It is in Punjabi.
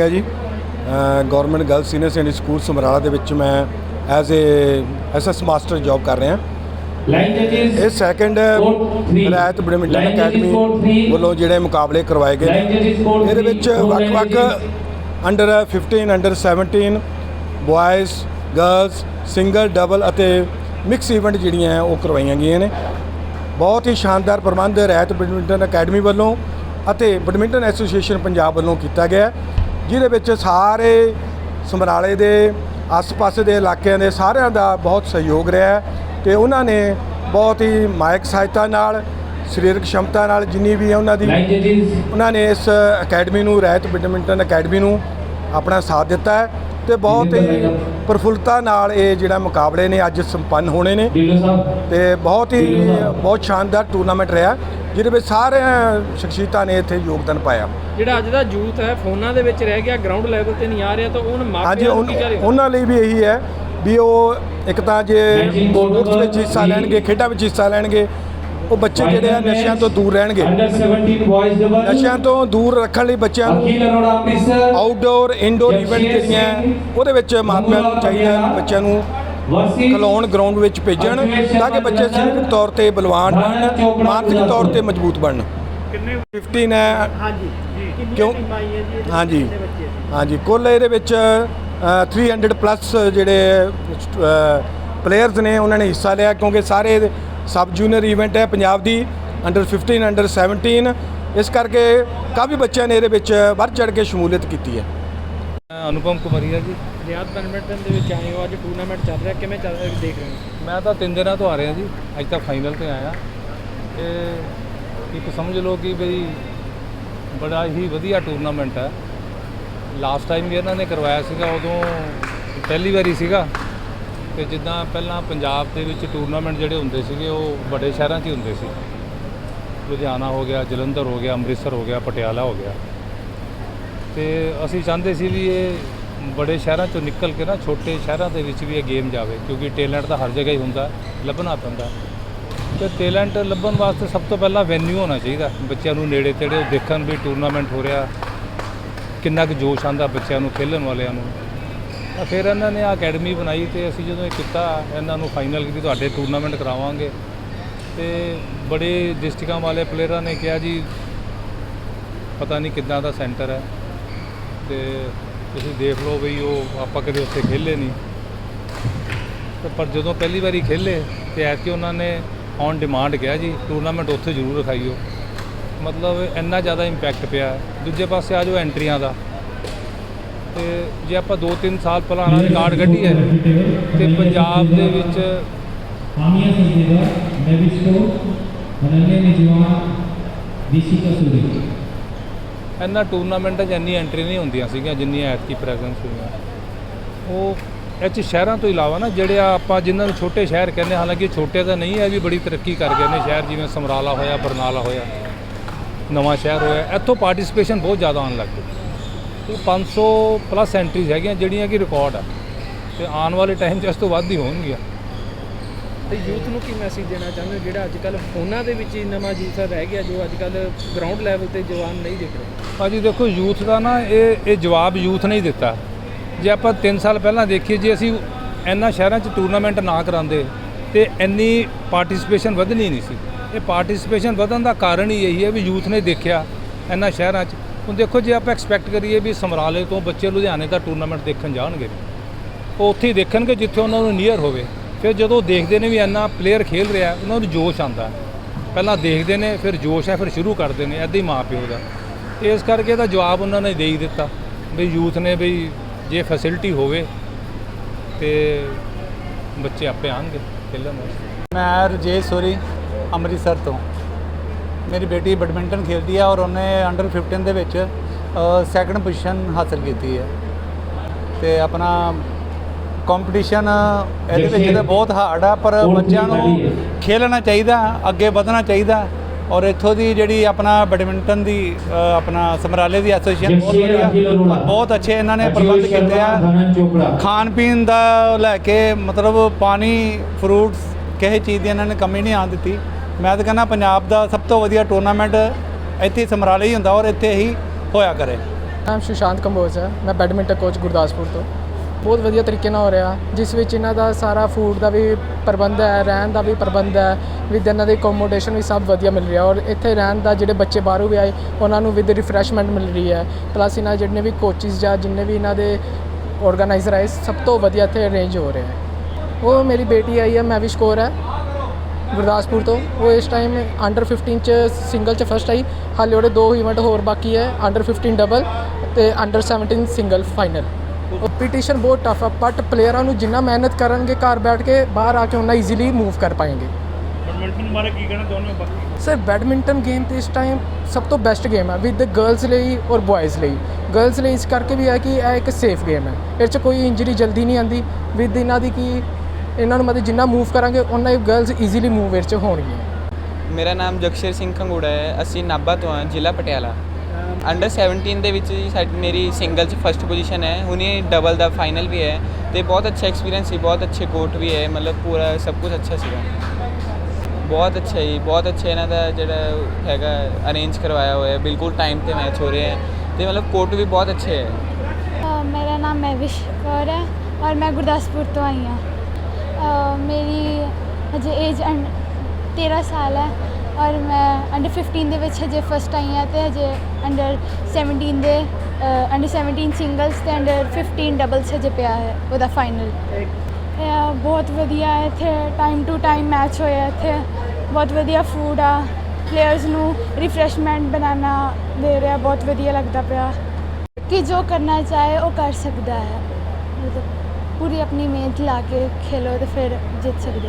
ਹੈ ਜੀ government girls senior secondary school Samrala ਦੇ ਵਿੱਚ ਮੈਂ as a SS master job ਕਰ ਰਿਹਾ ਇਹ ਸੈਕੰਡ. Rayat badminton academy. ਵੱਲੋਂ ਜਿਹੜੇ ਮੁਕਾਬਲੇ ਕਰਵਾਏ ਗਏ ਇਹਦੇ. ਵਿੱਚ ਵੱਖ-ਵੱਖ. Under 15 under 17 boys girls single double ਅਤੇ ਮਿਕਸ ਇਵੈਂਟ ਜਿਹੜੀਆਂ ਉਹ ਕਰਵਾਈਆਂ ਗਈਆਂ ਨੇ ਬਹੁਤ ਹੀ ਸ਼ਾਨਦਾਰ ਪ੍ਰਬੰਧ ਰਾਇਤ ਬੈਡਮਿੰਟਨ ਅਕੈਡਮੀ ਵੱਲੋਂ ਅਤੇ ਬੈਡਮਿੰਟਨ ਐਸੋਸੀਏਸ਼ਨ ਪੰਜਾਬ ਵੱਲੋਂ ਕੀਤਾ ਗਿਆ ਜਿਹਦੇ ਵਿੱਚ ਸਾਰੇ ਸਮਰਾਲੇ ਦੇ ਆਸ-ਪਾਸੇ ਦੇ ਇਲਾਕਿਆਂ ਦੇ ਸਾਰਿਆਂ ਦਾ ਬਹੁਤ ਸਹਿਯੋਗ ਰਿਹਾ ਹੈ ਤੇ ਉਹਨਾਂ ਨੇ ਬਹੁਤ ਹੀ ਮਾਇਕ ਸਹਾਇਤਾ ਨਾਲ ਸਰੀਰਕ ਸ਼ਮਤਾ ਨਾਲ ਜਿੰਨੀ ਵੀ ਹੈ ਉਹਨਾਂ ਦੀ ਉਹਨਾਂ ਨੇ ਇਸ ਅਕੈਡਮੀ ਨੂੰ ਰਾਇਤ ਬੈਡਮਿੰਟਨ ਅਕੈਡਮੀ ਨੂੰ ਆਪਣਾ ਸਾਥ ਦਿੱਤਾ ਹੈ ਤੇ ਬਹੁਤ ਹੀ ਪ੍ਰਫੁੱਲਤਾ ਨਾਲ ਇਹ ਜਿਹੜਾ ਮੁਕਾਬਲੇ ਨੇ ਅੱਜ ਸੰਪੰਨ ਹੋਣੇ ਨੇ ਤੇ ਬਹੁਤ ਹੀ ਬਹੁਤ ਸ਼ਾਨਦਾਰ ਟੂਰਨਾਮੈਂਟ ਰਿਹਾ ਜਿਹਦੇ ਵਿੱਚ ਸਾਰੇ ਸ਼ਖਸੀਅਤਾਂ ਨੇ ਇੱਥੇ ਯੋਗਦਾਨ ਪਾਇਆ। ਜਿਹੜਾ ਅੱਜ ਦਾ ਯੂਥ ਹੈ ਫੋਨਾਂ ਦੇ ਵਿੱਚ ਰਹਿ ਗਿਆ ਗਰਾਊਂਡ ਲੈਵਲ ਤੇ ਨਹੀਂ ਆ ਰਿਹਾ ਤਾਂ ਉਹਨਾਂ ਅੱਜ ਮਾਪਿਆਂ ਨੂੰ ਉਨ- ਕੀ ਕਰੇ? ਉਹਨਾਂ ਲਈ ਵੀ ਇਹੀ ਹੈ ਵੀ ਉਹ ਇੱਕ ਤਾਂ ਜੇ ਸਪੋਰਟਸ ਵਿੱਚ ਹਿੱਸਾ ਲੈਣਗੇ ਖੇਡਾਂ ਵਿੱਚ ਹਿੱਸਾ ਲੈਣਗੇ ਉਹ ਬੱਚੇ ਜਿਹੜੇ ਆ ਨਸ਼ਿਆਂ ਤੋਂ ਦੂਰ ਰਹਿਣਗੇ। ਅੰਡਰ 17 ਬॉयਜ਼ ਡਬਲ ਨਸ਼ਿਆਂ ਤੋਂ ਦੂਰ ਰੱਖਣ ਲਈ ਬੱਚਿਆਂ ਨੂੰ ਆਊਟਡੋਰ ਇਨਡੋਰ ਇਵੈਂਟ ਜਿਹੜੀਆਂ ਉਹਦੇ ਵਿੱਚ ਮਾਪਿਆਂ ਨੂੰ ਚਾਹੀਦਾ ਬੱਚਿਆਂ ਨੂੰ ਵਰਸੀ ਖਿਲਾਉਣ ਗਰਾਊਂਡ ਵਿੱਚ ਭੇਜਣ ਤਾਂ ਕਿ ਬੱਚੇ ਸਰੀਰਕ ਤੌਰ ਤੇ ਬਲਵਾਨ ਬਣਨ ਮਾਨਸਿਕ ਤੌਰ ਤੇ ਮਜ਼ਬੂਤ ਬਣਨ। ਕਿੰਨੇ 15 ਹੈ। ਹਾਂਜੀ। ਕਿਉਂ? ਹਾਂਜੀ। ਹਾਂਜੀ। ਕੁੱਲ ਇਹਦੇ ਵਿੱਚ ਅ, 300 ਪਲੱਸ ਜਿਹੜੇ ਪਲੇਅਰਸ ਨੇ ਉਹਨਾਂ ਨੇ ਹਿੱਸਾ ਲਿਆ ਕਿਉਂਕਿ ਸਾਰੇ ਸਬ ਜੂਨੀਅਰ ਇਵੈਂਟ ਹੈ ਪੰਜਾਬ ਦੀ ਅੰਡਰ 15 ਅੰਡਰ 17 ਇਸ ਕਰਕੇ ਕਾਫੀ ਬੱਚਿਆਂ ਨੇ ਇਹਦੇ ਵਿੱਚ ਵੱਧ ਚੜ ਕੇ ਸ਼ਮੂਲੀਅਤ ਕੀਤੀ ਹੈ। ਅਨੁਪਮ ਕੁਮਾਰੀਆ ਜੀ। ਰਿਆਦ ਬੈਡਮਿੰਟਨ ਦੇ ਵਿੱਚ ਆਏ ਹੋ, ਅੱਜ ਟੂਰਨਾਮੈਂਟ ਚੱਲ ਰਿਹਾ, ਕਿਵੇਂ ਚੱਲ ਰਿਹਾ, ਦੇਖ ਰਹੇ ਹੋ? ਮੈਂ ਤਾਂ ਤਿੰਨ ਦਿਨਾਂ ਤੋਂ ਆ ਰਿਹਾ ਜੀ, ਅੱਜ ਤੱਕ ਫਾਈਨਲ ਤੇ ਆਇਆ। ਇਹ ਇੱਕ ਸਮਝ ਲਓ ਕਿ ਬਈ ਬੜਾ ਹੀ ਵਧੀਆ ਟੂਰਨਾਮੈਂਟ ਹੈ। ਲਾਸਟ ਟਾਈਮ ਵੀ ਇਹਨਾਂ ਨੇ ਕਰਵਾਇਆ ਸੀਗਾ, ਉਦੋਂ ਪਹਿਲੀ ਵਾਰੀ ਸੀਗਾ। ਤੇ ਜਿੱਦਾਂ ਪਹਿਲਾਂ ਪੰਜਾਬ ਦੇ ਵਿੱਚ ਟੂਰਨਾਮੈਂਟ ਜਿਹੜੇ ਹੁੰਦੇ ਸੀਗੇ, ਉਹ ਵੱਡੇ ਸ਼ਹਿਰਾਂ 'ਚ ਹੀ ਹੁੰਦੇ ਸੀ। ਲੁਧਿਆਣਾ ਹੋ ਗਿਆ, ਜਲੰਧਰ ਹੋ ਗਿਆ, ਅੰਮ੍ਰਿਤਸਰ ਹੋ ਗਿਆ, ਪਟਿਆਲਾ ਹੋ ਗਿਆ। ਤੇ ਅਸੀਂ ਚਾਹੁੰਦੇ ਸੀ ਵੀ ਇਹ ਬੜੇ ਸ਼ਹਿਰਾਂ ਚੋਂ ਨਿਕਲ ਕੇ ਨਾ ਛੋਟੇ ਸ਼ਹਿਰਾਂ ਦੇ ਵਿੱਚ ਵੀ ਇਹ ਗੇਮ ਜਾਵੇ, ਕਿਉਂਕਿ ਟੈਲੈਂਟ ਤਾਂ ਹਰ ਜਗ੍ਹਾ ਹੀ ਹੁੰਦਾ, ਲੱਭਣਾ ਪੈਂਦਾ। ਤੇ ਟੈਲੈਂਟ ਲੱਭਣ ਵਾਸਤੇ ਸਭ ਤੋਂ ਪਹਿਲਾਂ ਵੈਨਿਊ ਹੋਣਾ ਚਾਹੀਦਾ। ਬੱਚਿਆਂ ਨੂੰ ਨੇੜੇ ਤੇੜੇ ਦੇਖਣ ਵੀ ਟੂਰਨਾਮੈਂਟ ਹੋ ਰਿਹਾ, ਕਿੰਨਾ ਕੁ ਜੋਸ਼ ਆਂਦਾ ਬੱਚਿਆਂ ਨੂੰ, ਖੇਲਣ ਵਾਲਿਆਂ ਨੂੰ। ਤਾਂ ਫਿਰ ਇਹਨਾਂ ਨੇ ਆ ਅਕੈਡਮੀ ਬਣਾਈ ਤੇ ਅਸੀਂ ਜਦੋਂ ਇਹ ਕੀਤਾ, ਇਹਨਾਂ ਨੂੰ ਫਾਈਨਲ ਕੀਤੀ, ਤੁਹਾਡੇ ਟੂਰਨਾਮੈਂਟ ਕਰਾਵਾਂਗੇ। ਤੇ ਬੜੇ ਡਿਸਟ੍ਰਿਕਾਂ ਵਾਲੇ ਪਲੇਅਰਾਂ ਨੇ ਕਿਹਾ ਜੀ, ਪਤਾ ਨਹੀਂ ਕਿੱਦਾਂ ਦਾ ਸੈਂਟਰ ਹੈ। ਤੇ ਤੁਸੀਂ ਦੇਖ ਲਓ ਵੀ ਉਹ ਆਪਾਂ ਕਦੇ ਉੱਥੇ ਖੇਲੇ ਨਹੀਂ। ਪਰ ਜਦੋਂ ਪਹਿਲੀ ਵਾਰੀ ਖੇਲੇ ਤੇ ਐਤਕੀ ਉਹਨਾਂ ਨੇ ਔਨ ਡਿਮਾਂਡ ਕਿਹਾ ਜੀ ਟੂਰਨਾਮੈਂਟ ਉੱਥੇ ਜ਼ਰੂਰ ਰਖਾਈਓ। ਮਤਲਬ ਇੰਨਾ ਜ਼ਿਆਦਾ ਇੰਪੈਕਟ ਪਿਆ। ਦੂਜੇ ਪਾਸੇ ਆ ਜਾਓ ਐਂਟਰੀਆਂ ਦਾ। ਤੇ ਜੇ ਆਪਾਂ 2-3 ਸਾਲ ਪੁਰਾਣਾ ਰਿਕਾਰਡ ਕੱਢੀ ਹੈ ਤੇ ਪੰਜਾਬ ਦੇ ਵਿੱਚ ਹਾਮੀਆ ਸੰਜੀਦਾ ਨਵਿਸ਼ਕੋ ਅਨੰਨੇ ਨਿਜਵਾਨ ਦਿਸ਼ੀ ਕਸੂਰੀ। ਇਹਨਾਂ ਟੂਰਨਾਮੈਂਟਾਂ 'ਚ ਇੰਨੀ ਐਂਟਰੀ ਨਹੀਂ ਹੁੰਦੀਆਂ ਸੀਗੀਆਂ, ਜਿੰਨੀਆਂ ਐਤਕੀ ਪ੍ਰੈਜ਼ੈਂਸ ਹੋਈਆਂ। ਉਹ ਇਹ 'ਚ ਸ਼ਹਿਰਾਂ ਤੋਂ ਇਲਾਵਾ ਨਾ, ਜਿਹੜੇ ਆ ਆਪਾਂ ਜਿਨ੍ਹਾਂ ਨੂੰ ਛੋਟੇ ਸ਼ਹਿਰ ਕਹਿੰਦੇ ਹਾਲਾਂਕਿ ਛੋਟੇ ਤਾਂ ਨਹੀਂ ਹੈ ਵੀ ਬੜੀ ਤਰੱਕੀ ਕਰ ਗਏ ਨੇ ਸ਼ਹਿਰ, ਜਿਵੇਂ ਸਮਰਾਲਾ ਹੋਇਆ, ਬਰਨਾਲਾ ਹੋਇਆ, ਨਵਾਂ ਸ਼ਹਿਰ ਹੋਇਆ, ਇੱਥੋਂ ਪਾਰਟਿਸਿਪੇਸ਼ਨ ਬਹੁਤ ਜ਼ਿਆਦਾ ਆਉਣ ਲੱਗ ਗਈ। ਤੇ 500 ਪਲੱਸ ਐਂਟਰੀਜ਼ ਹੈਗੀਆਂ, ਜਿਹੜੀਆਂ ਕਿ ਰਿਕਾਰਡ ਆ। ਤੇ ਆਉਣ ਵਾਲੇ ਟਾਈਮ 'ਚ ਇਸ ਤੋਂ ਵੱਧ ਹੀ ਹੋਣਗੀਆਂ। ਤੇ ਯੂਥ ਨੂੰ ਕੀ ਮੈਸੇਜ ਦੇਣਾ ਚਾਹੁੰਦੇ ਹੋ? ਜਿਹੜਾ ਅੱਜ ਕੱਲ ਫੋਨਾਂ ਦੇ ਵਿੱਚ ਹੀ ਨਵਾਂ ਯੂਥ ਰਹਿ ਗਿਆ, ਜੋ ਅੱਜ ਕੱਲ ਗਰਾਊਂਡ ਲੈਵਲ ਤੇ ਜਵਾਨ ਨਹੀਂ ਦਿਖ ਰਹੇ। ਭਾਜੀ ਦੇਖੋ ਯੂਥ ਦਾ ਨਾ ਇਹ ਇਹ ਜਵਾਬ ਯੂਥ ਨੇ ਹੀ ਦਿੱਤਾ। ਜੇ ਆਪਾਂ 3 ਸਾਲ ਪਹਿਲਾਂ ਦੇਖੀਏ, ਜੇ ਅਸੀਂ ਇਹਨਾਂ ਸ਼ਹਿਰਾਂ 'ਚ ਟੂਰਨਾਮੈਂਟ ਨਾ ਕਰਾਉਂਦੇ, ਤੇ ਇੰਨੀ ਪਾਰਟਿਸਿਪੇਸ਼ਨ ਵਧਣੀ ਨਹੀਂ ਸੀ। ਇਹ ਪਾਰਟਿਸਿਪੇਸ਼ਨ ਵਧਣ ਦਾ ਕਾਰਨ ਹੀ ਇਹੀ ਹੈ ਵੀ ਯੂਥ ਨੇ ਦੇਖਿਆ ਇਹਨਾਂ ਸ਼ਹਿਰਾਂ 'ਚ। ਹੁਣ ਦੇਖੋ, ਜੇ ਆਪਾਂ ਐਕਸਪੈਕਟ ਕਰੀਏ ਵੀ ਸਮਰਾਲੇ ਤੋਂ ਬੱਚੇ ਲੁਧਿਆਣੇ ਦਾ ਟੂਰਨਾਮੈਂਟ ਦੇਖਣ ਜਾਣਗੇ, ਉਹ ਉੱਥੇ ਹੀ ਦੇਖਣਗੇ ਜਿੱਥੇ ਉਹਨਾਂ ਨੂੰ ਨੀਅਰ ਹੋਵੇ। ਫਿਰ ਜਦੋਂ ਦੇਖਦੇ ਨੇ ਵੀ ਇੰਨਾ ਪਲੇਅਰ ਖੇਲ ਰਿਹਾ, ਉਹਨਾਂ ਨੂੰ ਜੋਸ਼ ਆਉਂਦਾ। ਪਹਿਲਾਂ ਦੇਖਦੇ ਨੇ, ਫਿਰ ਜੋਸ਼ ਹੈ, ਫਿਰ ਸ਼ੁਰੂ ਕਰਦੇ ਨੇ ਐਦਾਂ ਹੀ ਮਾਂ ਪਿਓ ਦਾ। ਇਸ ਕਰਕੇ ਇਹਦਾ ਜਵਾਬ ਉਹਨਾਂ ਨੇ ਦੇ ਹੀ ਦਿੱਤਾ, ਵੀ ਯੂਥ ਨੇ ਵੀ ਜੇ ਫੈਸਿਲਿਟੀ ਹੋਵੇ ਤੇ ਬੱਚੇ ਆਪੇ ਆਣਗੇ ਖੇਲਣ ਵਾਸਤੇ। ਮੈਂ ਰਜੇਸ਼ ਸੋਰੀ, ਅੰਮ੍ਰਿਤਸਰ ਤੋਂ। ਮੇਰੀ ਬੇਟੀ ਬੈਡਮਿੰਟਨ ਖੇਡਦੀ ਹੈ ਔਰ ਉਹਨੇ ਅੰਡਰ 15 ਦੇ ਵਿੱਚ ਸੈਕੰਡ ਪੋਜੀਸ਼ਨ ਹਾਸਲ ਕੀਤੀ ਹੈ। ਤੇ ਆਪਣਾ ਕੰਪੀਟੀਸ਼ਨ ਇਹਦੇ ਵਿੱਚ ਤਾਂ ਬਹੁਤ ਹਾਰਡ ਆ ਪਰ ਬੱਚਿਆਂ ਨੂੰ ਖੇਲਣਾ ਚਾਹੀਦਾ ਅੱਗੇ ਵਧਣਾ ਚਾਹੀਦਾ। ਔਰ ਇੱਥੋਂ ਦੀ ਜਿਹੜੀ ਆਪਣਾ ਬੈਡਮਿੰਟਨ ਦੀ ਆਪਣਾ ਸਮਰਾਲੇ ਦੀ ਐਸੋਸੀਏਸ਼ਨ ਬਹੁਤ ਵਧੀਆ। ਬਹੁਤ ਅੱਛੇ ਇਹਨਾਂ ਨੇ ਪ੍ਰਬੰਧ ਕੀਤੇ ਆ। ਖਾਣ ਪੀਣ ਦਾ ਲੈ ਕੇ ਮਤਲਬ ਪਾਣੀ ਫਰੂਟਸ ਕਿਸੇ ਚੀਜ਼ ਦੀ ਇਹਨਾਂ ਨੇ ਕਮੀ ਨਹੀਂ ਆਉਣ ਦਿੱਤੀ। ਮੈਂ ਤਾਂ ਕਹਿੰਦਾ ਪੰਜਾਬ ਦਾ ਸਭ ਤੋਂ ਵਧੀਆ ਟੂਰਨਾਮੈਂਟ ਇੱਥੇ ਹੀ ਸਮਰਾਲੇ ਹੀ ਹੁੰਦਾ ਔਰ ਇੱਥੇ ਹੀ ਹੋਇਆ ਕਰੇ। ਨਾਮ ਸੁਸ਼ਾਂਤ ਕੰਬੋਜ ਹੈ। ਮੈਂ ਬੈਡਮਿੰਟਨ ਕੋਚ ਗੁਰਦਾਸਪੁਰ ਤੋਂ। ਬਹੁਤ ਵਧੀਆ ਤਰੀਕੇ ਨਾਲ ਹੋ ਰਿਹਾ, ਜਿਸ ਵਿੱਚ ਇਹਨਾਂ ਦਾ ਸਾਰਾ ਫੂਡ ਦਾ ਵੀ ਪ੍ਰਬੰਧ ਹੈ, ਰਹਿਣ ਦਾ ਵੀ ਪ੍ਰਬੰਧ ਹੈ ਵਿਦ ਇਹਨਾਂ ਦੇ ਅਕੋਮੋਡੇਸ਼ਨ ਵੀ ਸਭ ਵਧੀਆ ਮਿਲ ਰਿਹਾ ਔਰ ਇੱਥੇ ਰਹਿਣ ਦਾ ਜਿਹੜੇ ਬੱਚੇ ਬਾਹਰੋਂ ਵੀ ਆਏ, ਉਹਨਾਂ ਨੂੰ ਵਿਦ ਰਿਫਰੈਸ਼ਮੈਂਟ ਮਿਲ ਰਹੀ ਹੈ ਪਲੱਸ ਇਹਨਾਂ ਜਿੰਨੇ ਵੀ ਕੋਚਿਸ ਜਾਂ ਜਿੰਨੇ ਵੀ ਇਹਨਾਂ ਦੇ ਆਰਗੇਨਾਈਜ਼ਰ ਆਏ, ਸਭ ਤੋਂ ਵਧੀਆ ਇੱਥੇ ਅਰੇਂਜ ਹੋ ਰਿਹਾ ਹੈ। ਉਹ ਮੇਰੀ ਬੇਟੀ ਆਈ ਹੈ ਮੈਵਿਸ਼ ਕੌਰ ਹੈ, ਗੁਰਦਾਸਪੁਰ ਤੋਂ, ਉਹ ਇਸ ਟਾਈਮ ਅੰਡਰ 15 ਚ ਸਿੰਗਲ ਚ ਫਸਟ ਆਈ, ਹਾਲੇ ਉਹਦੇ ਦੋ ਇਵੈਂਟ ਹੋਰ ਬਾਕੀ ਹੈ ਅੰਡਰ 15 ਡਬਲ ਤੇ ਅੰਡਰ 17 ਸਿੰਗਲ ਫਾਈਨਲ ਕੰਪੀਟੀਸ਼ਨ ਬਹੁਤ ਟਫ ਹੈ ਬਟ ਪਲੇਅਰਾਂ ਨੂੰ ਜਿੰਨਾ ਮਿਹਨਤ ਕਰਨਗੇ ਘਰ ਬੈਠ ਕੇ ਬਾਹਰ ਆ ਕੇ ਉਹਨਾਂ ਈਜ਼ੀਲੀ ਮੂਵ ਕਰ ਪਾਏਗੇ। ਬੈਡਮਿੰਟਨ ਬਾਰੇ ਕੀ ਕਹਿਣਾ ਚਾਹੁੰਦੇ ਬਾਕੀ? ਸਰ ਬੈਡਮਿੰਟਨ ਗੇਮ ਤੇ ਇਸ ਟਾਈਮ ਸਭ ਤੋਂ ਬੈਸਟ ਗੇਮ ਹੈ ਵਿਦ ਗਰਲਸ ਲਈ ਔਰ ਬॉयਜ਼ ਲਈ। ਗਰਲਸ ਲਈ ਇਸ ਕਰਕੇ ਵੀ ਹੈ ਕਿ ਇਹ ਇੱਕ ਸੇਫ ਗੇਮ ਹੈ ਇਹ 'ਚ ਕੋਈ ਇੰਜਰੀ ਜਲਦੀ ਨਹੀਂ ਆਂਦੀ। ਵਿਦ ਇਹਨਾਂ ਦੀ ਕੀ ਇਹਨਾਂ ਨੂੰ ਮਤਲਬ ਜਿੰਨਾ ਮੂਵ ਕਰਾਂਗੇ ਉਹਨਾਂ ਹੀ ਗਰਲਸ ਈਜ਼ੀਲੀ ਮੂਵ ਇਹ 'ਚ ਹੋਣਗੀਆਂ। ਮੇਰਾ ਨਾਮ ਜਗਸ਼ੇਰ ਸਿੰਘ ਖੰਗੂੜਾ ਹੈ। ਅਸੀਂ ਨਾਭਾ ਤੋਂ ਹਾਂ ਜ਼ਿਲ੍ਹਾ ਪਟਿਆਲਾ। ਅੰਡਰ 17 ਦੇ ਵਿੱਚ ਜੀ ਸਾਡੀ, ਮੇਰੀ ਸਿੰਗਲ 'ਚ ਫਸਟ ਪੋਜੀਸ਼ਨ ਹੈ। ਹੁਣੇ ਡਬਲ ਦਾ ਫਾਈਨਲ ਵੀ ਹੈ ਤੇ ਬਹੁਤ ਅੱਛਾ ਐਕਸਪੀਰੀਅੰਸ ਸੀ, ਬਹੁਤ ਅੱਛੇ ਕੋਰਟ ਵੀ ਹੈ। ਮਤਲਬ ਪੂਰਾ ਸਭ ਕੁਝ ਅੱਛਾ ਸੀਗਾ। ਬਹੁਤ ਅੱਛਾ ਜੀ, ਬਹੁਤ ਅੱਛਾ ਇਹਨਾਂ ਦਾ ਜਿਹੜਾ ਹੈਗਾ ਅਰੇਂਜ ਕਰਵਾਇਆ ਹੋਇਆ ਹੈ। ਬਿਲਕੁਲ ਟਾਈਮ ਤੇ ਮੈਚ ਹੋ ਰਿਹਾ ਹੈ ਤੇ ਮਤਲਬ ਕੋਟ ਵੀ ਬਹੁਤ ਅੱਛੇ ਹੈ। ਮੇਰਾ ਨਾਮ ਮਹਿਵਿਸ਼ ਕੌਰ ਹੈ ਔਰ ਮੈਂ ਗੁਰਦਾਸਪੁਰ ਤੋਂ ਆਈ ਹਾਂ। ਮੇਰੀ ਹਜੇ ਏਜ 13 ਸਾਲ ਹੈ। ਔਰ ਮੈਂ ਅੰਡਰ 15 ਦੇ ਵਿੱਚ ਹਜੇ ਫਸਟ ਆਈ ਹਾਂ ਤੇ ਹਜੇ ਅੰਡਰ 17 ਦੇ ਅੰਡਰ 17 ਸਿੰਗਲਸ ਤੇ ਅੰਡਰ 15 ਡਬਲਸ ਹਜੇ ਪਿਆ ਹੈ ਉਹਦਾ ਫਾਈਨਲ ਬਹੁਤ ਵਧੀਆ ਹੈ ਇੱਥੇ ਟਾਈਮ ਟੂ ਟਾਈਮ ਮੈਚ ਹੋਇਆ ਇੱਥੇ। ਬਹੁਤ ਵਧੀਆ ਫੂਡ ਆ। ਪਲੇਅਰਸ ਨੂੰ ਰਿਫਰੈਸ਼ਮੈਂਟ ਬਣਾਉਣਾ ਦੇ ਰਿਹਾ, ਬਹੁਤ ਵਧੀਆ ਲੱਗਦਾ ਪਿਆ। ਕਿ ਜੋ ਕਰਨਾ ਚਾਹੇ ਉਹ ਕਰ ਸਕਦਾ ਹੈ। ਮਤਲਬ ਪੂਰੀ ਆਪਣੀ ਮਿਹਨਤ ਲਾ ਕੇ ਖੇਲੋ ਤੇ ਫਿਰ ਜਿੱਤ ਸਕਦੇ